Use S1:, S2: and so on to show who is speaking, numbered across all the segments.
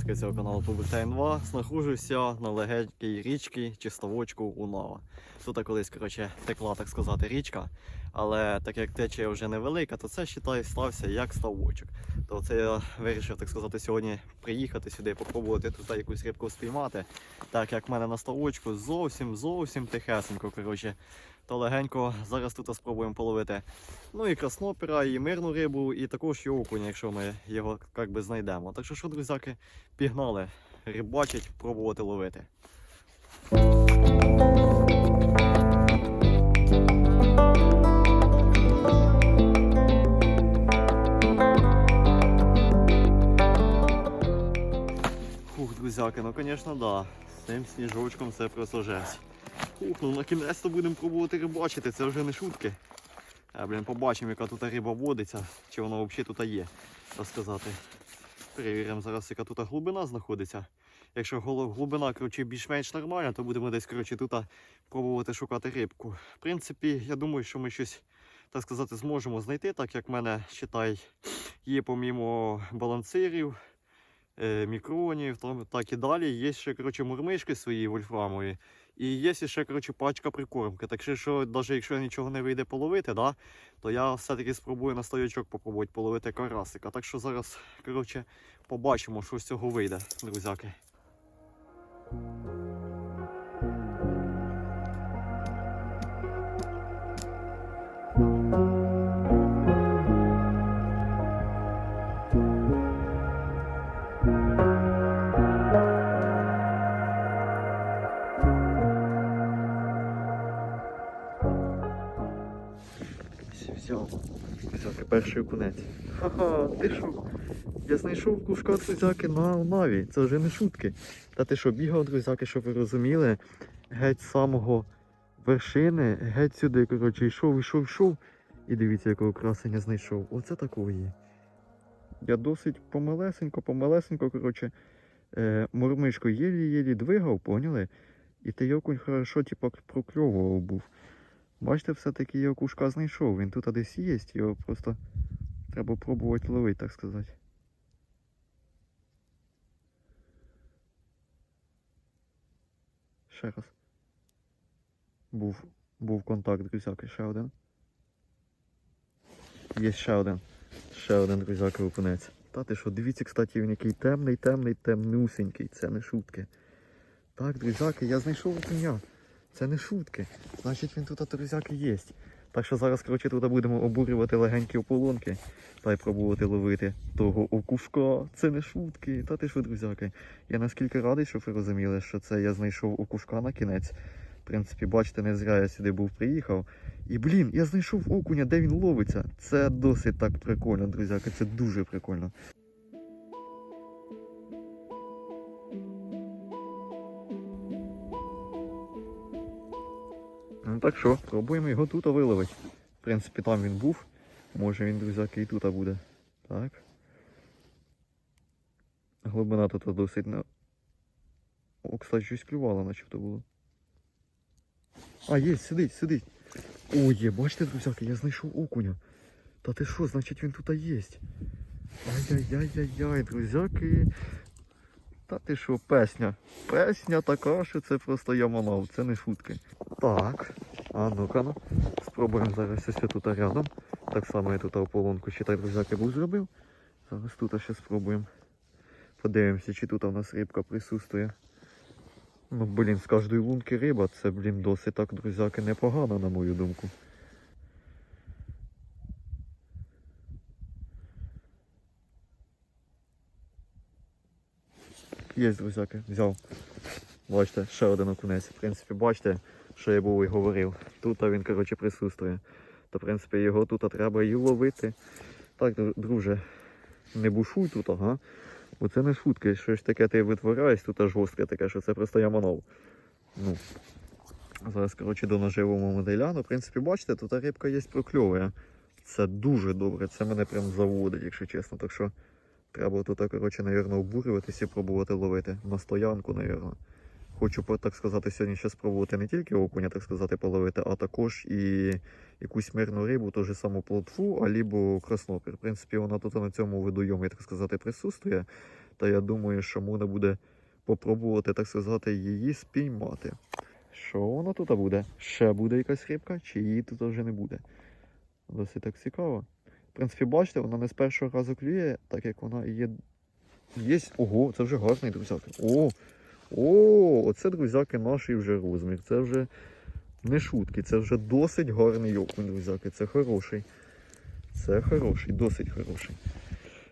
S1: підписники цього каналу Побутайн 2. Знаходжуся на легенькій річці чи ставочку Унова. Тут колись коротше, текла, так сказати, річка, але так як течія вже невелика, то це вважаю, стався як ставочок. То це я вирішив, так сказати, сьогодні приїхати сюди, попробувати тут якусь рибку спіймати. Так як в мене на ставочку зовсім зовсім тихесенько. коротше. То легенько зараз тут спробуємо половити. Ну і краснопера, і мирну рибу, і також і окуня, якщо ми його як би знайдемо. Так що, що, друзяки, пігнали, рибачить, пробувати ловити. Фух, друзяки, ну звісно, да. З цим сніжочком це просто жесть. Фух, ну на кінець-то будемо пробувати рибачити, це вже не шутки. А, блін, побачимо, яка тут риба водиться, чи вона взагалі тут є, так сказати. Перевіримо зараз, яка тут глибина знаходиться. Якщо глибина більш-менш нормальна, то будемо десь коротше, тут пробувати шукати рибку. В принципі, я думаю, що ми щось, так сказати, зможемо знайти, так як в мене, считай, є помімо балансирів, е, мікронів, там, так і далі. Є ще коротше, мурмишки свої вольфрамові. І є ще коротше, пачка прикормки. Так що, навіть якщо нічого не вийде половити, да, то я все-таки спробую на стоячок попробувати половити карасика. Так що зараз коротше, побачимо, що з цього вийде, друзяки. Взяв перший окунець. Ха-ха, ти що? Я знайшов кушка друзяки на наві. Це вже не шутки. Та ти що, бігав, друзяки, щоб ви розуміли, геть з самого вершини, геть сюди, коротше, йшов, йшов, йшов. І дивіться, якого красення знайшов. Оце такого є. Я досить помалесенько, помалесенько, коротше, е, мурмишку єлі-єлі двигав, поняли? І той окунь хорошо, типу, прокльовував був. Бачите, все-таки я кушка знайшов. Він тут десь є, його просто треба пробувати ловити, так сказати. Ще раз. Був, був контакт, друзяки, ще один. Є ще один. Ще один, друзяки, окунець. Та ти що, дивіться, кстати, він який темний, темний, темнюсенький. Це не шутки. Так, друзяки, я знайшов окуня. Це не шутки. Значить він тут друзяки є. Так що зараз, коротше, тут будемо обурювати легенькі ополонки та й пробувати ловити того окушка. Це не шутки. Та ти що, друзяки? Я наскільки радий, щоб ви розуміли, що це я знайшов окушка на кінець. В принципі, бачите, не зря я сюди був приїхав. І блін, я знайшов окуня, де він ловиться. Це досить так прикольно, друзяки. Це дуже прикольно. Так що, пробуємо його тут виловити. В принципі, там він був. Може він, друзяки, і тут буде. Так. Глибина тут досить на. О, кстати, щось клювало, начебто було. А, є, сидить, сидить. О, є, бачите, друзяки, я знайшов окуня. Та ти що, значить він тут є. Ай-яй-яй-яй-яй, друзяки. Та ти що, песня. Песня така, що це просто я це не шутки. Так, а ну-ка ну. Спробуємо зараз ось тут рядом. Так само я тут ополонку ще так друзяки був зробив. Зараз тут ще спробуємо. Подивимося, чи тут у нас рибка присутствує. Ну, блін, з кожної лунки риба, це, блін, досить так, друзяки, непогано, на мою думку. Є, друзяки, взяв. Бачите, ще один окунець. В принципі, бачите, що я був і говорив. Тут він, коротше, присутствує. То, в принципі, його тут треба і ловити. Так, друже, не бушуй тут, ага. Бо це не шутки, що ж таке ти витворяєш, тут жорстке таке, що це просто я манов. Ну. Зараз, коротше, до наживого моделя. Ну, в принципі, бачите, тут рибка є прокльовує. Це дуже добре, це мене прям заводить, якщо чесно. Так що треба тут, коротше, навірно, обурюватися і пробувати ловити. На стоянку, навірно. Хочу, так сказати, сьогодні ще спробувати не тільки окуня, так сказати, половити, а також і якусь мирну рибу, ту ж саму плотву, або краснопір. В принципі, вона тут на цьому водойомі, так сказати, присутствує. Та я думаю, що можна буде попробувати, так сказати, її спіймати. Що воно тут буде? Ще буде якась рибка, чи її тут вже не буде? Досить так цікаво. В принципі, бачите, вона не з першого разу клює, так як вона є. Є. Ого, це вже гарний друзяк. О! О, оце, друзяки, наш вже розмір. Це вже не шутки, це вже досить гарний окунь, друзяки. Це хороший. Це хороший, досить хороший.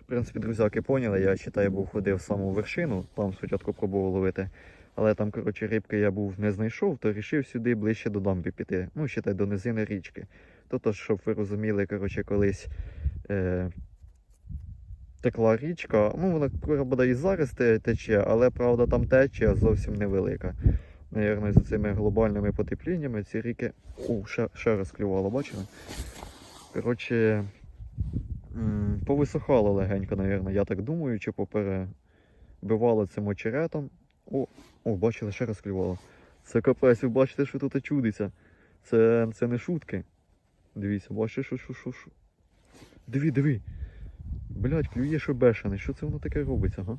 S1: В принципі, друзяки, поняли, я читаю, був ходив в саму вершину, там спочатку пробував ловити. Але там, коротше, рибки я був не знайшов, то вирішив сюди ближче до дамби піти. Ну, считай, до низини річки. Тобто, щоб ви розуміли, коротше, колись е, текла річка. Ну, вона правда, і зараз тече, але правда там течія зовсім невелика. Навірно, за цими глобальними потепліннями ці ріки. О, ще, ще раз клювало, бачили? Коротше, повисохало легенько, навірно, я так думаю, чи поперебивало цим очеретом. О, о, бачили, ще раз клювало. Це капець, ви бачите, що тут чудиться. Це, це не шутки. Дивіться, бачите, що, що, що, що. Диви, диви. Блять, клює, що бешене. Що це воно таке робиться, га?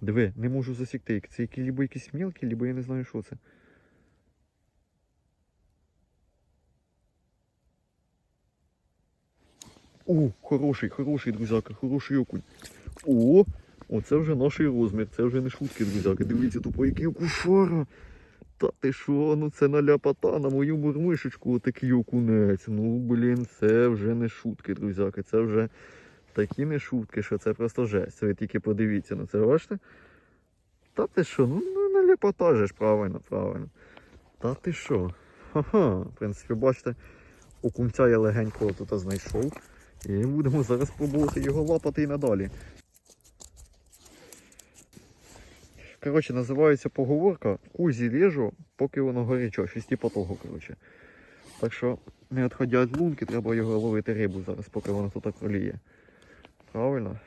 S1: Диви, не можу засікти. Це які, либо якісь мілкі, либо я не знаю, що це. О, хороший, хороший, друзяка, хороший окунь. О, оце вже наш розмір, це вже не шутки, друзяки. Дивіться, тупо який окушара. Та ти що, ну це на ляпота, на мою мурмишечку отакий окунець. Ну, блін, це вже не шутки, друзяки. Це вже такі не шутки, що це просто жесть. Ви тільки подивіться на це, бачите? Та ти що, ну, ну на же ж, правильно, правильно. Та ти що? Ха-ха. В принципі, бачите, окунця я легенько тут знайшов. І будемо зараз пробувати його лапати і надалі. Коротше, називається поговорка Кузі ріжу, поки воно горячо. Щось типу того, коротше. Так що, не відходя від лунки, треба його ловити рибу зараз, поки воно тут проліє. Правильно?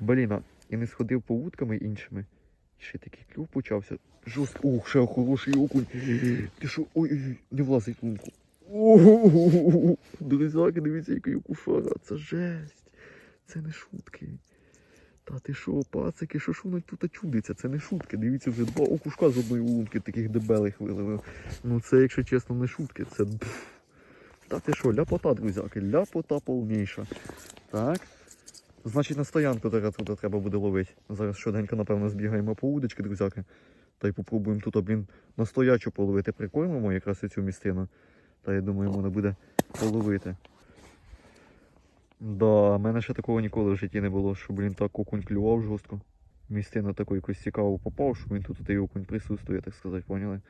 S1: Блін, а і не сходив по вудками іншими. І ще такий клюв почався. Жорст. Ух, ще хороший окунь. Ти що? Ой, ой, не влазить лунку. Друзяки, дивіться, який окушара. Це жесть. Це не шутки. Та ти що, пацики, що ж воно тут чудиться? Це не шутки. Дивіться, вже два окушка з одної лунки таких дебелих виловив. Ну це, якщо чесно, не шутки. Це. Та ти що, ляпота, друзяки, ляпота повніша. Так. Значить, на стоянку зараз тут треба буде ловити. Зараз щоденько, напевно, збігаємо по удочки, друзяки. Та й попробуємо тут, блін, настоячу половити. Прикормимо якраз цю містину. Та я думаю, можна буде половити. Да, в мене ще такого ніколи в житті не було, що, блін, так окунь клював жорстко. Містина таку якусь цікаву попав, що він тут той окунь присутствує, так сказати, поняли?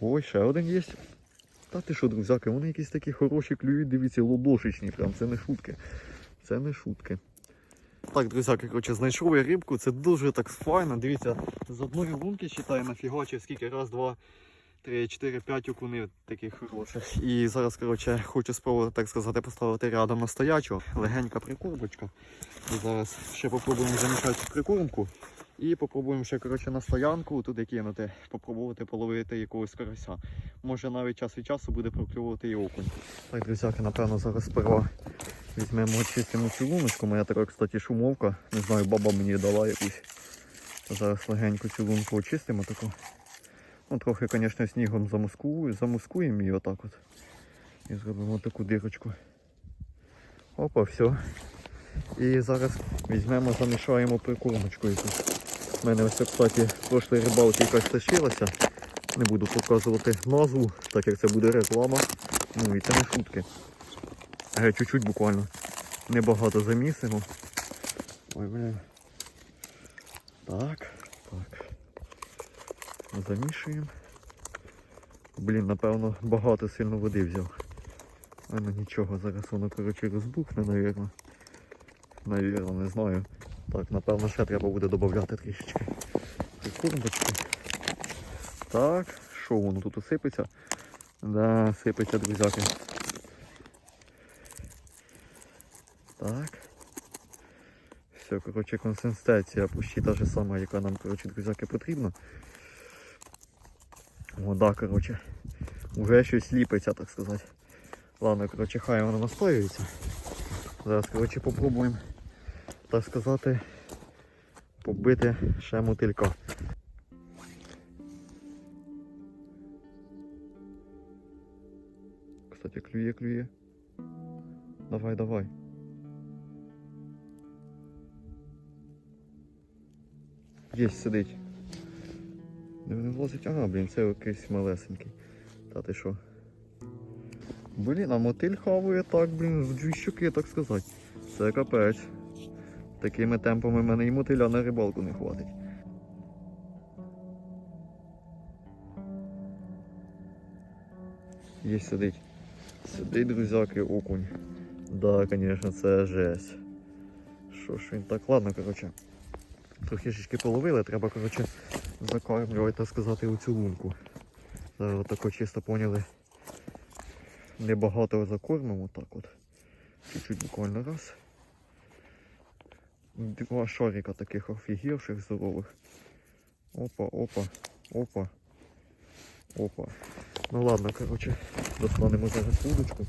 S1: Ой, ще один є. Та ти що, друзяки, вони якісь такі хороші клюють, дивіться, лодошечні, прям це не шутки. Це не шутки. Так, друзяки, коротше, знайшов я рибку, це дуже так файно. Дивіться, з одної лунки считаю нафігачив скільки, раз, два, три, чотири, п'ять окунів таких хороших. І зараз, коротше, хочу спробувати, так сказати, поставити рядом на стоячу. Легенька прикормочка. І зараз ще попробуємо замішати прикормку. І попробуємо ще коротше, на стоянку туди кинути, попробувати половити якогось карася. Може навіть час від часу буде проклювати і окунь. Так, друзяки, напевно, зараз сперва Візьмемо очистимо цю луночку. Моя така, кстати, шумовка. Не знаю, баба мені дала якусь. Зараз легенько цю лунку очистимо таку. Ну, трохи, звісно, снігом замаскую, замаскуємо її отак от. І зробимо таку дирочку. Опа, все. І зараз візьмемо, замішаємо прикормочку якусь. У мене ось, кстати, в прошлій рибалці якась тащилася. Не буду показувати назву, так як це буде реклама. Ну і це не шутки. Е, чуть-чуть буквально. Небагато замісимо. Ой, блін. Так, так. Замішуємо. Блін, напевно, багато сильно води взяв. А ну нічого, зараз воно, коротше, розбухне, навірно. Навірно, не знаю. Так, напевно, ще треба буде додати трішечки. Прикормочки. Так, що воно тут осипеться? Да, сипеться, друзяки. Так. Все, коротше, консистенція почти та ж сама, яка нам, коротше, друзяки, потрібна. Вода, коротше, вже щось ліпиться, так сказати. Ладно, коротше, хай воно настоюється. Зараз, коротше, попробуємо, так сказати, побити ще мотилька. Кстати, клює, клює. Давай, давай. Єсть сидить. Де вони влазять? Ага, блін, це якийсь малесенький. Та ти що? Блін, а мотиль хавує так, блін, в дві щуки, так сказати. Це капець. Такими темпами в мене і мотиля на рибалку не хватить. Є сидить. Сидить, друзяки, окунь. Да, конечно, це жесть. Що ж він так, ладно, коротше. Трохи шишки половили, треба, коротше, закармлювати, так сказати, у цю лунку. Зараз отако чисто поняли. Небагато закормимо, так от. Чуть-чуть буквально раз. Два шарика таких офігівших здорових. Опа, опа, опа. Опа. Ну ладно, коротше, достанемо зараз вудочку.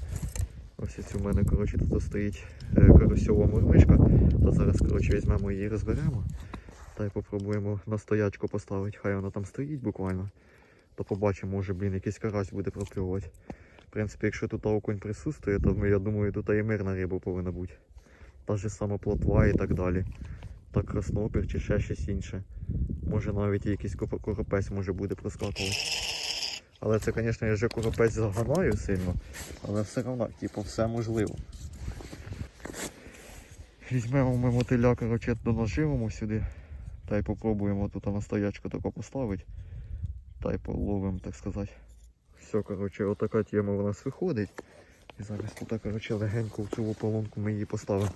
S1: Ось ось у мене, коротше, тут стоїть е, карасьова мурмишка. То зараз, коротше, візьмемо її і розберемо. Та й попробуємо на стоячку поставити. Хай вона там стоїть буквально. То побачимо, може, блін, якийсь карась буде прокльовувати. В принципі, якщо тут окунь присутствує, то я думаю, тут і мирна риба повинна бути. Та ж сама плотва і так далі. Та краснопір чи ще щось інше. Може навіть якийсь коропець може буде проскакувати. Але це, звісно, я вже коропець заганаю сильно, але все одно, типу, все можливо. Візьмемо ми мотиля, коротше, донаживимо сюди. Та й попробуємо тут на стоячку тако поставити. Та й половимо, так сказати. Все, коротше, отака тема у нас виходить. І зараз тут, коротше, легенько в цю ополонку ми її поставимо.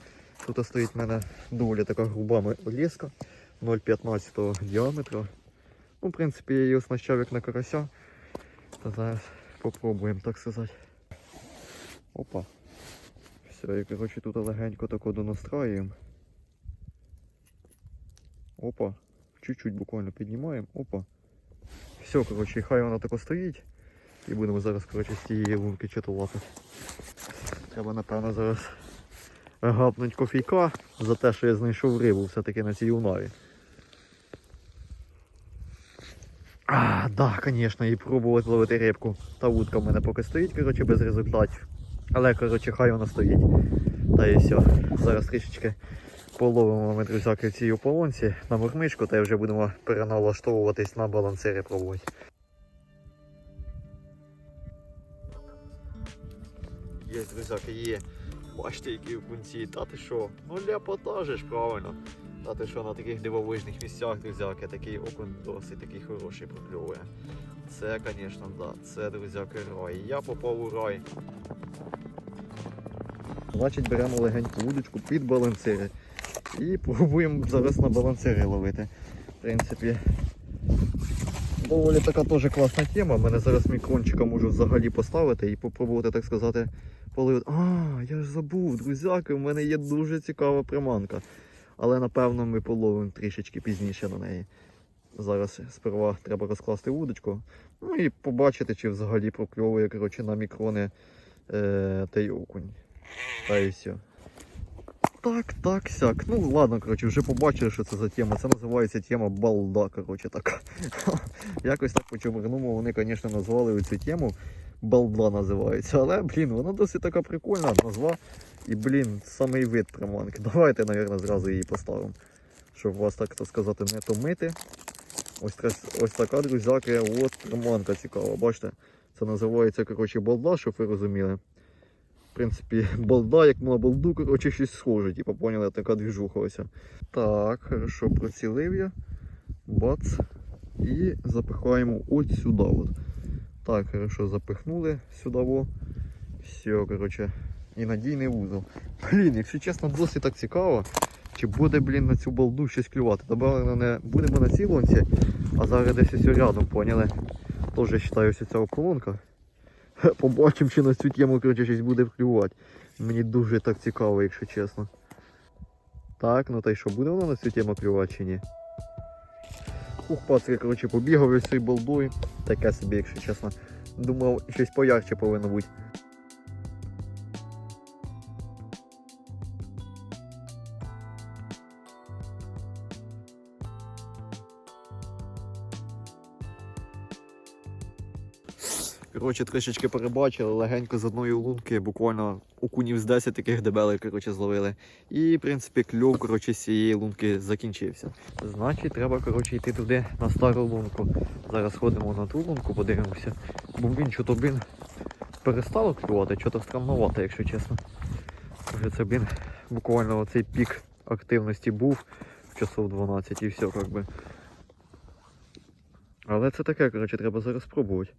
S1: Тут стоїть в мене доволі така груба леска 0,15 діаметра. Ну, в принципі, я її оснащав як на карася. Та зараз попробуємо, так сказати. Опа. Все, і коротше тут легенько тако донастраюємо. Опа. Чуть-чуть буквально піднімаємо. Опа. Все, коротше, хай вона тако стоїть. І будемо зараз, коротше, з цієї лунки чого лапати. Треба, напевно, зараз гапнуть кофійка за те, що я знайшов рибу все-таки на цій унаві. А, да, звісно, і пробувати ловити рибку. Та вудка в мене поки стоїть, коротше, без результатів. Але, коротше, хай вона стоїть. Та і все. Зараз трішечки половимо ми, друзяки, в цій ополонці на мурмишку, та вже будемо переналаштовуватись на балансири пробувати. Є, друзяки, є. Бачите, які окунці, та ти що? Ну ляпота же ж, правильно. Та ти що на таких дивовижних місцях, друзяки, такий окунь досить такий хороший прокльовує. Це, звісно, да. Це, друзяки, рай. Я попав у рай. Значить, беремо легеньку вудочку під балансири. І пробуємо зараз на балансири ловити. В принципі, доволі така теж класна тема. Мене зараз мікрончика можу взагалі поставити і попробувати, так сказати, половити. А, я ж забув, друзяки, в мене є дуже цікава приманка. Але напевно ми половимо трішечки пізніше на неї. Зараз сперва треба розкласти вудочку. Ну і побачити, чи взагалі прокльовує коротше, на мікрони е, той окунь. Та і все. Так, так, сяк. Ну ладно, коротше, вже побачили, що це за тема. Це називається тема балда, коротше така. Якось так по чому вони, звісно, назвали цю тему. Балда називається. Але, блін, вона досить така прикольна назва. І, блін, самий вид приманки. Давайте, мабуть, зразу її поставимо. Щоб вас так то сказати не томити. Ось, ось така, друзяки, от приманка цікава. Бачите? Це називається, коротше, балда, щоб ви розуміли. Принципі, балда, як на балду, коротше, щось схоже, типу, поняли, така двіжуха ось. Так, хорошо, процілив я. Бац. І запихаємо от сюди. От. Так, хорошо, запихнули сюди. Во. Все, коротше. І надійний вузол. Блін, якщо чесно, досить так цікаво. Чи буде, блін, на цю балду щось клювати. Добавлено не будемо на цій лонці, а зараз десь ось рядом, поняли? Теж вважаю, що ця ополонка. Побачимо, чи на цю тему коротше, щось буде вклювати. Мені дуже так цікаво, якщо чесно. Так, ну та й що, буде воно на цю тему клювати чи ні? Ух, пацки, коротше, побігав із цією балдою. Таке собі, якщо чесно. Думав, щось поярче повинно бути. Коротше, трішечки перебачили, легенько з одної лунки, буквально окунів з 10 таких дебелих, коротше, зловили. І, в принципі, кльов, коротше, з цієї лунки закінчився. Значить, треба, коротше, йти туди на стару лунку. Зараз ходимо на ту лунку, подивимося. Бо він що то блін перестало клювати, що то странновато, якщо чесно. Вже це блін, буквально оцей пік активності був часов 12 і все, як би. Але це таке, коротше, треба зараз спробувати.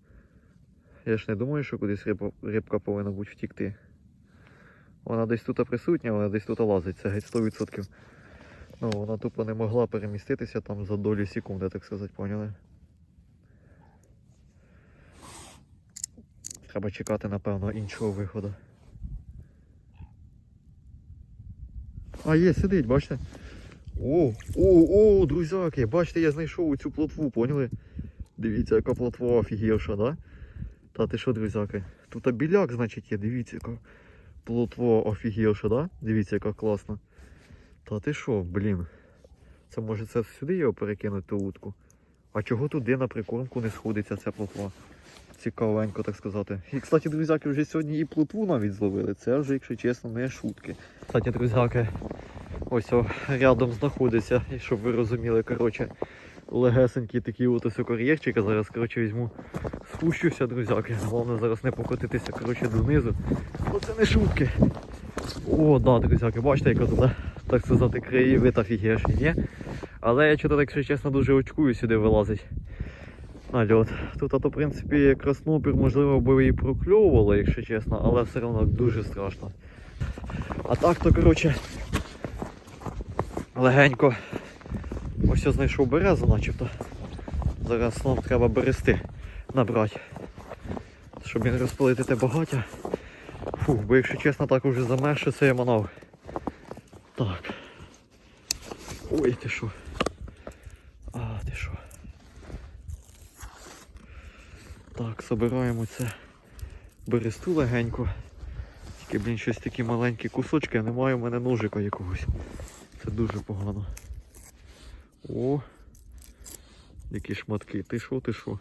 S1: Я ж не думаю, що кудись риб, рибка повинна бути втікти. Вона десь тут присутня, вона десь тут лазить, це геть 100%. Ну, вона тупо не могла переміститися там за долю секунди, так сказати, поняли? Треба чекати, напевно, іншого виходу. А, є, сидить, бачите? О, о, о, друзяки, бачите, я знайшов цю плотву, поняли? Дивіться, яка плотва офігівша, да? Та ти що, друзяки? Тут біляк, значить, є, дивіться, яка плотва офігівша, да? Дивіться, яка класна. Та ти що, блін? Це може це сюди його перекинути утку? А чого туди на прикормку не сходиться ця плотва? Цікавенько, так сказати. І, кстати, друзяки, вже сьогодні і плотву навіть зловили. Це вже, якщо чесно, не шутки. Кстати, друзяки, ось о, рядом знаходиться, і щоб ви розуміли, коротше, легесенький такий от ось кар'єрчик. Зараз, коротше, візьму, спущуся, друзяки. Головне зараз не покотитися, коротше, донизу. Бо це не шутки. О, да, друзяки, бачите, яка тут, так сказати, краєвид офігешний, ні? Але я чого, якщо чесно, дуже очкую сюди вилазить. На льот. Тут, а то, в принципі, краснопір, можливо, би і прокльовувало, якщо чесно, але все одно дуже страшно. А так то, коротше, легенько. Ось я знайшов березу, начебто. Зараз нам треба берести набрати. Щоб він розпалити те багаття. Фух, бо якщо чесно, так уже замерше це я. Так. Ой, ти що? А, ти що? Так, собираємо це бересту легенько. Тільки, блін, щось такі маленькі кусочки, а немає в мене ножика якогось. Це дуже погано. О! Які шматки. Ти що, ти що?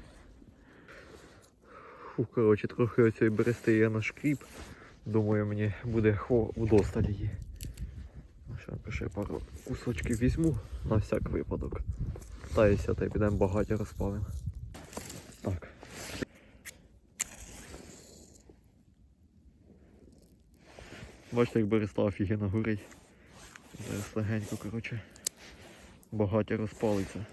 S1: Фу, коротше, трохи оцієї берести я на шкріп. Думаю, мені буде хо вдосталь її. Ну, Ще ще пару кусочків візьму на всяк випадок. Таюся та й підемо багаття розпалимо. Так. Бачите, як береста офігенно горить. Зараз легенько, коротше, багаття розпалиться.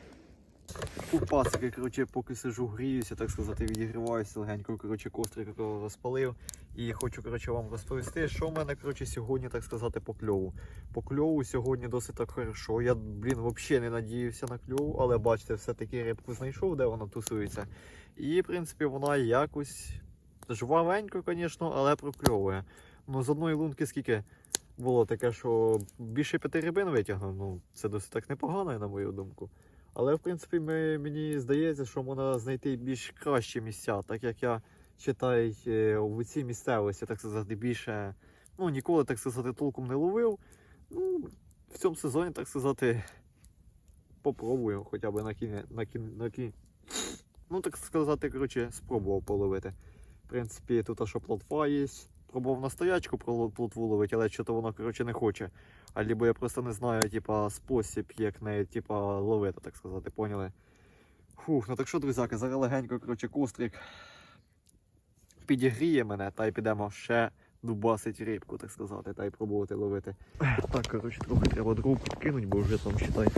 S1: У пасики, коротше, поки сижу, гріюся, так сказати, відігріваюся легенько, коротше, кострик розпалив. І хочу, коротше, вам розповісти, що в мене, коротше, сьогодні, так сказати, по кльову. По кльову сьогодні досить так хорошо. Я, блін, взагалі не надіявся на кльову, але бачите, все-таки рибку знайшов, де вона тусується. І, в принципі, вона якось жвавенько, звісно, але прокльовує. Ну, з одної лунки скільки було таке, що більше п'яти рибин витягнув. Ну, це досить так непогано, на мою думку. Але в принципі ми, мені здається, що можна знайти більш кращі місця, так як я читаю е, в цій місцевості, так сказати, більше ну, ніколи так сказати толком не ловив. Ну, в цьому сезоні, так сказати, попробую хоча б на кін... на кін... на кін... Ну, так сказати, коротше, спробував половити. В принципі, тут що плотва є. Пробував на стоячку плотву ловити, але що-то воно коротше, не хоче. Або я просто не знаю, типа, спосіб, як неї, типа, ловити, так сказати, поняли? Фух, ну так що, друзяки, зараз легенько, коротше, кострик підігріє мене, та й підемо ще дубасить рибку, так сказати, та й пробувати ловити. Так, коротше, трохи треба дров підкинуть, бо вже там считай.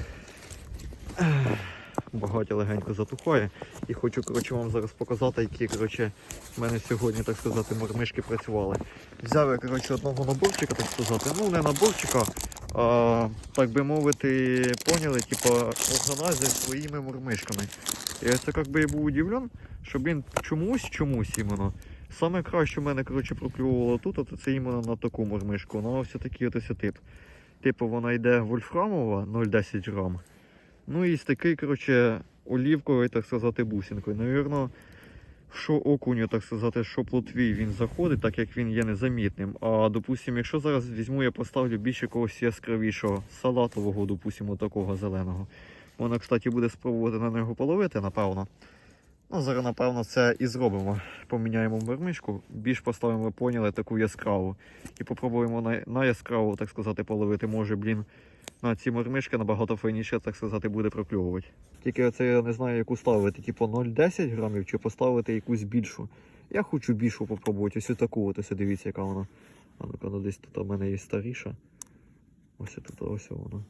S1: Багаття легенько затухає. І хочу коротше, вам зараз показати, які коротше, в мене сьогодні, так сказати, мормишки працювали. Взяв я коротше, одного наборчика, так сказати. Ну, не наборчика, а так би мовити, поняли, типа органайзер своїми мормишками. Я це як би був удивлен, що він чомусь, чомусь іменно. Саме краще в мене коротше, проклювало тут, то це іменно на таку мормишку. Ну, ось такий от ось тип. Типу вона йде вольфрамова 0,10 грам. Ну і з такий, коротше, олівковою, так сказати, бусинкою. Навірно, що окуню, так сказати, що плотвій він заходить, так як він є незамітним. А допустимо, якщо зараз візьму, я поставлю більше когось яскравішого, салатового, допустимо, такого зеленого. Вона, кстати, буде спробувати на нього половити, напевно. Ну, зараз, напевно, це і зробимо. Поміняємо мермишку, більш поставимо, поняли, таку яскраву. І попробуємо на, на яскраву, так сказати, половити. Може, блін, на ці мормишки набагато файніше, так сказати, буде прокльовувати. Тільки це я не знаю, яку ставити, типу 0,10 грамів чи поставити якусь більшу. Я хочу більшу попробувати, ось таку, ось дивіться, яка вона. А ну-ка, ну десь тут у мене є старіша. Ось тут ось вона.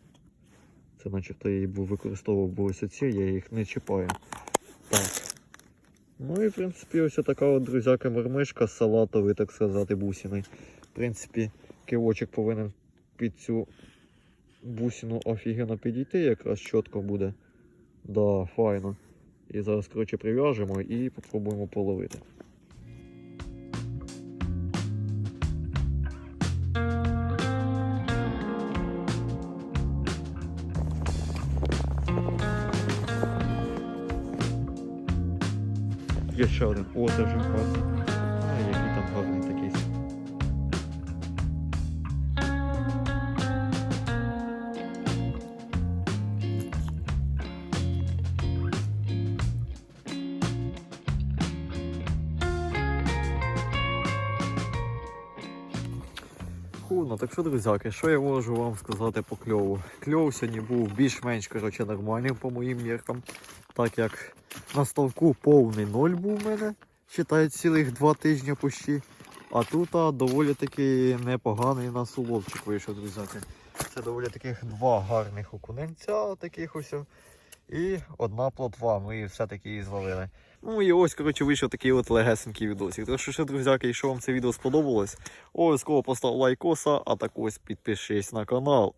S1: Це начебто я її використовував, бо ось оці, я їх не чіпаю. Так. Ну і в принципі ось така от друзяка мормишка салатовий, так сказати, бусіний. В принципі, кивочок повинен під цю бусину офігенно підійти, якраз чітко буде. Да, файно. І зараз, коротше, прив'яжемо і попробуємо половити. Ще один. О, це вже гарний. А, який там гарний такий. Так що, друзяки, що я можу вам сказати по кльову? Кльов сьогодні був більш-менш коротше, нормальним по моїм міркам, так як на ставку повний ноль був у мене, вважаю, цілих два тижні почти. А тут а, доволі таки непоганий нас уловчик вийшов, друзяки. Це доволі таких два гарних окуненця, таких ось. І одна плотва, ми її все-таки і зловили. Ну і ось, коротше, вийшов такий от легесенький відосик. Так що, ще, друзяки, якщо вам це відео сподобалось, обов'язково постав лайкоса, а також підпишись на канал.